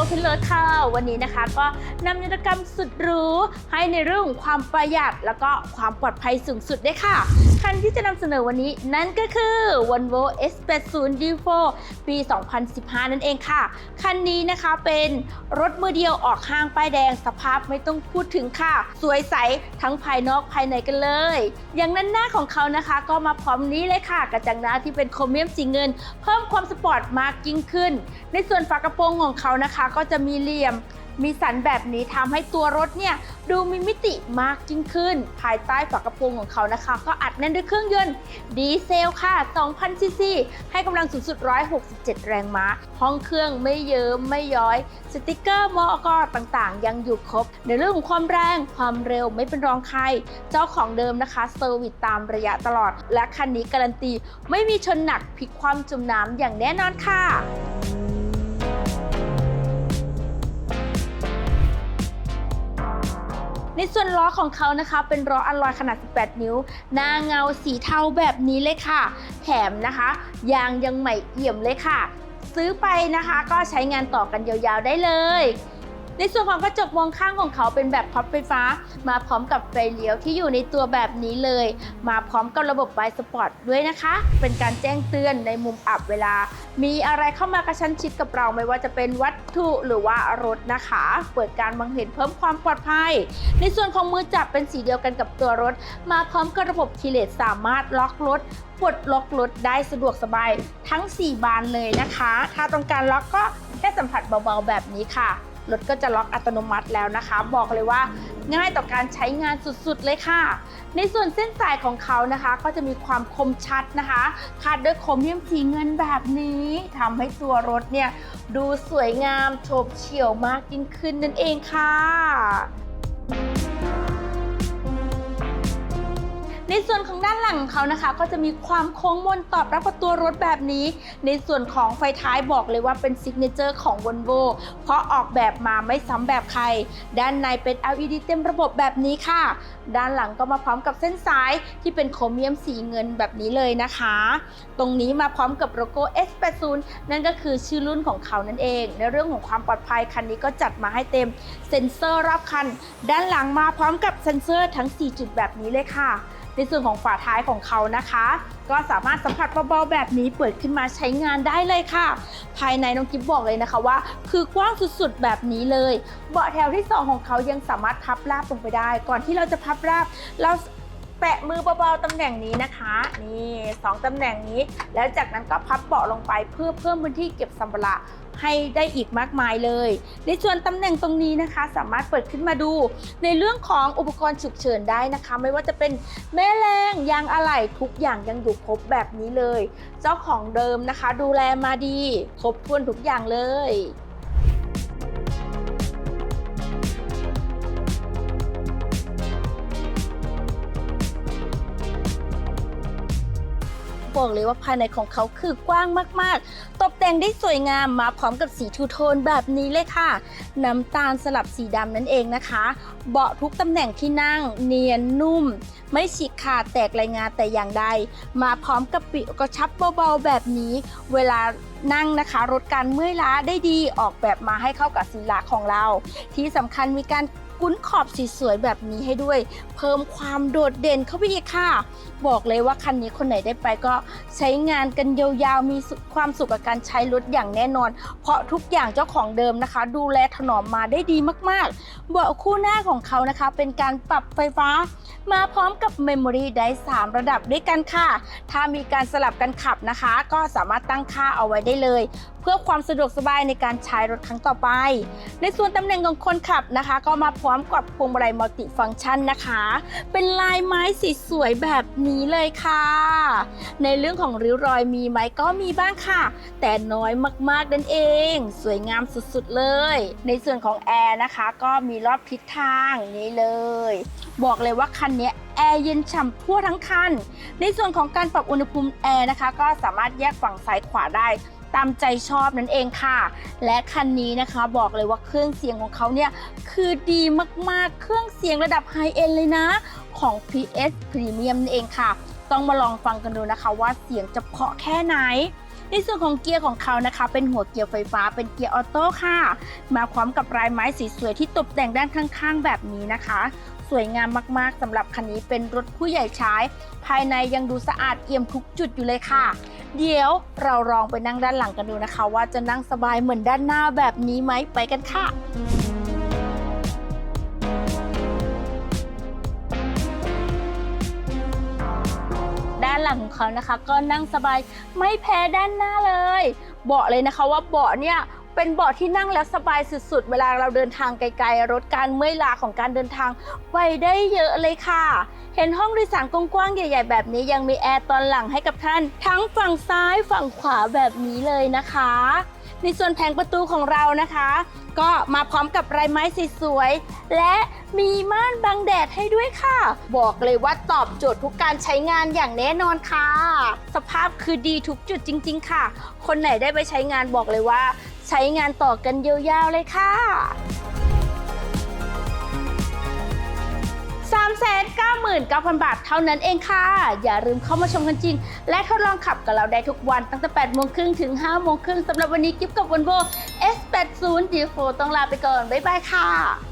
Open Road ค่ะ วันนี้นะคะก็นำนวัตกรรมสุดหรูให้ในเรื่องของความประหยัด แล้วก็ความปลอดภัยสูงสุดได้ค่ะ คันที่จะนำเสนอวันนี้นั่นก็คือ Volvo S80 D4 ปี 2015 นั่นเองค่ะ คันนี้นะคะเป็นรถมือเดียวออกห้างป้ายแดงสภาพไม่ต้องพูดถึงค่ะ สวยใสทั้งภายนอกภายในกันเลย อย่างนั้นหน้าของเขานะคะก็มาพร้อมนี้เลยค่ะ กระจังหน้าที่เป็นโครเมียมสีเงิน เพิ่มความสปอร์ตมากยิ่งขึ้น ในส่วนฝากระโปรงของเขานะคะก็จะมีเหลี่ยม มีสันแบบนี้ทำให้ตัวรถเนี่ยดูมีมิติมากยิ่งขึ้น ภายใต้ฝากระโปรงของเขานะคะ ก็อัดแน่นด้วยเครื่องยนต์ดีเซลค่ะ 2,000ซีซีให้กำลังสูงสุด 167 แรงม้า ห้องเครื่องไม่เยิ้มไม่ย้อย สติกเกอร์มอกต่างๆ ยังอยู่ครบ ในเรื่องของความแรงความเร็วไม่เป็นรองใคร เจ้าของเดิมนะคะเซอร์วิสตามระยะตลอด และคันนี้การันตี ไม่มีชนหนักพลิกความจมน้ำอย่างแน่นอนค่ะ ในส่วนล้อของเขานะคะ เป็นล้ออัลลอยขนาด 18 นิ้ว หน้าเงาสีเทาแบบนี้เลยค่ะ แถมนะคะ ยางยังใหม่เอี่ยมเลยค่ะ ซื้อไปนะคะก็ใช้งานต่อกันยาวๆได้เลยในส่วนของกระจกมองข้างของเขาเป็นแบบพับไฟฟ้า มาพร้อมกับไฟเลี้ยวที่อยู่ในตัวแบบนี้เลย มาพร้อมกับระบบไฟสปอร์ตด้วยนะคะ เป็นการแจ้งเตือนในมุมอับเวลา มีอะไรเข้ามากระชั้นชิดกับเราไม่ว่าจะเป็นวัต ถุ หรือว่ารถนะคะ เปิดการมองเห็นเพิ่มความปลอดภัย ในส่วนของมือจับเป็นสีเดียวกันกับตัวรถ มาพร้อมกับระบบคีย์เลสสามารถล็อกรถปลดล็อกรถได้สะดวกสบายทั้ง 4 บานเลยนะคะ ถ้าต้องการล็อกก็แค่สัมผัสเบาๆแบบนี้ค่ะ รถก็จะล็อกอัตโนมัติแล้วนะคะ บอกเลยว่าง่ายต่อการใช้งานสุดๆเลยค่ะ ในส่วนเส้นสายของเขานะคะ ก็จะมีความคมชัดนะคะคาดด้วยโครเมียมสีเงินแบบนี้ทำให้ตัวรถเนี่ยดูสวยงามโฉบเฉี่ยวมากยิ่งขึ้นนั่นเองค่ะ ในส่วนของด้านหลังของเขานะคะ ก็จะมีความโค้งมนตอบรับกับตัวรถแบบนี้ ในส่วนของไฟท้ายบอกเลยว่าเป็นซิกเนเจอร์ของ Volvo เพราะออกแบบมาไม่ซ้ำแบบใคร ด้านในเป็น LED เต็มระบบแบบนี้ค่ะ ด้านหลังก็มาพร้อมกับเส้นสายที่เป็นโครเมียมสีเงินแบบนี้เลยนะคะ ตรงนี้มาพร้อมกับโลโก้ S80 นั่นก็คือชื่อรุ่นของเขานั่นเอง ในเรื่องของความปลอดภัยคันนี้ก็จัดมาให้เต็มเซ็นเซอร์รอบคัน ด้านหลังมาพร้อมกับเซ็นเซอร์ทั้ง 4 จุดแบบนี้เลยค่ะ ในส่วนของฝาท้ายของเขานะคะ ก็สามารถสัมผัสเบาๆแบบนี้เปิดขึ้นมาใช้งานได้เลยค่ะ ภายในน้องกิฟบอกเลยนะคะว่า คือกว้างสุดๆแบบนี้เลย เบาะแถวที่ 2 ของเขายังสามารถพับราบลงไปได้ ก่อนที่เราจะพับราบเรา แปะมือเบาๆตำแหน่งนี้นะคะ นี่สองตำแหน่งนี้ แล้วจากนั้นก็พับเบาะลงไปเพื่อเพิ่มพื้นที่เก็บสัมภาระให้ได้อีกมากมายเลย ในส่วนตำแหน่งตรงนี้นะคะ สามารถเปิดขึ้นมาดู ในเรื่องของอุปกรณ์ฉุกเฉินได้นะคะ ไม่ว่าจะเป็นแม่แรงยางอะไหล่ทุกอย่างยังอยู่ครบแบบนี้เลย เจ้าของเดิมนะคะ ดูแลมาดี ครบถ้วนทุกอย่างเลย บอกเลยว่าภายในของเขาคือกว้างมากๆ ตกแต่งได้สวยงามมาพร้อมกับสีทูโทนแบบนี้เลยค่ะ น้ำตาลสลับสีดำนั่นเองนะคะ เบาะทุกตำแหน่งที่นั่งเนียนนุ่ม ไม่ฉีกขาดแตกรายงานแต่อย่างใด มาพร้อมกับปีกกระชับเบาๆแบบนี้ เวลานั่งนะคะลดการเมื่อยล้าได้ดีออกแบบมาให้เข้ากับศีละของเรา ที่สำคัญมีการ กุ้นขอบสีสวยแบบนี้ให้ด้วย เพิ่มความโดดเด่นเข้าไปอีกค่ะ บอกเลยว่าคันนี้คนไหนได้ไปก็ใช้งานกันยาวๆ มีความสุขกับการใช้รถอย่างแน่นอน เพราะทุกอย่างเจ้าของเดิมนะคะ ดูแลถนอมมาได้ดีมากๆ เบาะคู่หน้าของเขานะคะ เป็นการปรับไฟฟ้า มาพร้อมกับเมมโมรีได้3ระดับด้วยกันค่ะ ถ้ามีการสลับกันขับนะคะ ก็สามารถตั้งค่าเอาไว้ได้เลย พื่อความสะดวกสบายในการใช้รถครั้งต่อไป ในส่วนตำแหน่งของคนขับนะคะ ก็มาพร้อมกับพวงมาลัยมัลติฟังก์ชันนะคะ เป็นลายไม้สีสวยแบบนี้เลยค่ะ ในเรื่องของริ้วรอยมีไหมก็มีบ้างค่ะ แต่น้อยมากๆนั่นเอง สวยงามสุดๆเลย ในส่วนของแอร์นะคะ ก็มีรอบทิศทางนี้เลย บอกเลยว่าคันนี้แอร์เย็นฉ่ำทั่วทั้งคัน ในส่วนของการปรับอุณหภูมิแอร์นะคะ ก็สามารถแยกฝั่งซ้ายขวาได้ ตามใจชอบนั่นเองค่ะ และคันนี้นะคะบอกเลยว่าเครื่องเสียงของเขาเนี่ยคือดีมากๆ เครื่องเสียงระดับไฮเอ็นเลยนะ ของ PS Premium นั่นเองค่ะ ต้องมาลองฟังกันดูนะคะว่าเสียงจะเพาะแค่ไหนในส่วนของเกียร์ของเขานะคะ เป็นหัวเกียร์ไฟฟ้าเป็นเกียร์ออโต้ค่ะ มาพร้อมกับลายไม้สีสวยที่ตกแต่งด้านข้าง ๆ แบบนี้นะคะ สวยงามมากๆสำหรับคันนี้เป็นรถผู้ใหญ่ใช้ ภายในยังดูสะอาดเอี่ยมทุกจุดอยู่เลยค่ะ เดี๋ยวเราลองไปนั่งด้านหลังกันดูนะคะ ว่าจะนั่งสบายเหมือนด้านหน้าแบบนี้ไหมไปกันค่ะด้านหลังของเขานะคะ ก็นั่งสบายไม่แพ้ด้านหน้าเลย เบาะเลยนะคะว่าเบาะเนี่ยเป็นเบาะที่นั่งแล้วสบายสุดๆ เวลาเราเดินทางไกลๆรถการเมื่อยล้าของการเดินทางไปได้เยอะเลยค่ะ เห็นห้องโดยสารกว้างๆใหญ่ ๆ แบบนี้ยังมีแอร์ตอนหลังให้กับท่าน ทั้งฝั่งซ้ายฝั่งขวาแบบนี้เลยนะคะ ในส่วนแผงประตูของเรานะคะ ก็มาพร้อมกับลายไม้สีสวยและมีม่านบังแดดให้ด้วยค่ะ บอกเลยว่าตอบโจทย์ทุกการใช้งานอย่างแน่นอนค่ะ สภาพคือดีทุกจุดจริง ๆ ค่ะ คนไหนได้ไปใช้งานบอกเลยว่า ใช้งานต่อกันยาวๆเลยค่ะ 399,000 บาทเท่านั้นเองค่ะ อย่าลืมเข้ามาชมกันจริง และทดลองขับกับเราได้ทุกวันตั้งแต่8โมงครึ่งถึง5โมงครึ่งสำหรับวันนี้กิฟกับวันโบ S80 D4 ต้องลาไปก่อน บ๊ายบายค่ะ